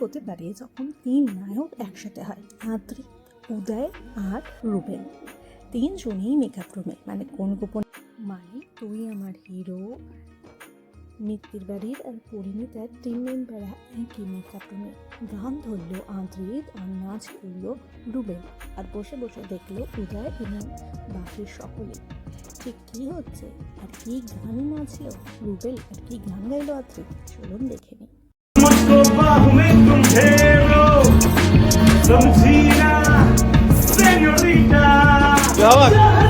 হতে পারে যখন তিন নায়ক একসাথে হয়, আদ্রি, উদয় আর রুবেল। তিনজনেই মেকআপ রুমে মানে কোন গোপন মানে তুই আমার হিরো। মিত্তির বাড়ির আর পরিণীতার টিম মেম্বাররা একই মেকআপ রুমে গান ধরলো আদ্রিত আর নাচ করল রুবেল। আর বসে বসে দেখল উদয় এবং বাকি সকলে। ঠিক কী হচ্ছে? আর কি গান নাচলো রুবেল? আর কি গান গাইলো আদ্রিত চলুন দেখে নিই। bak.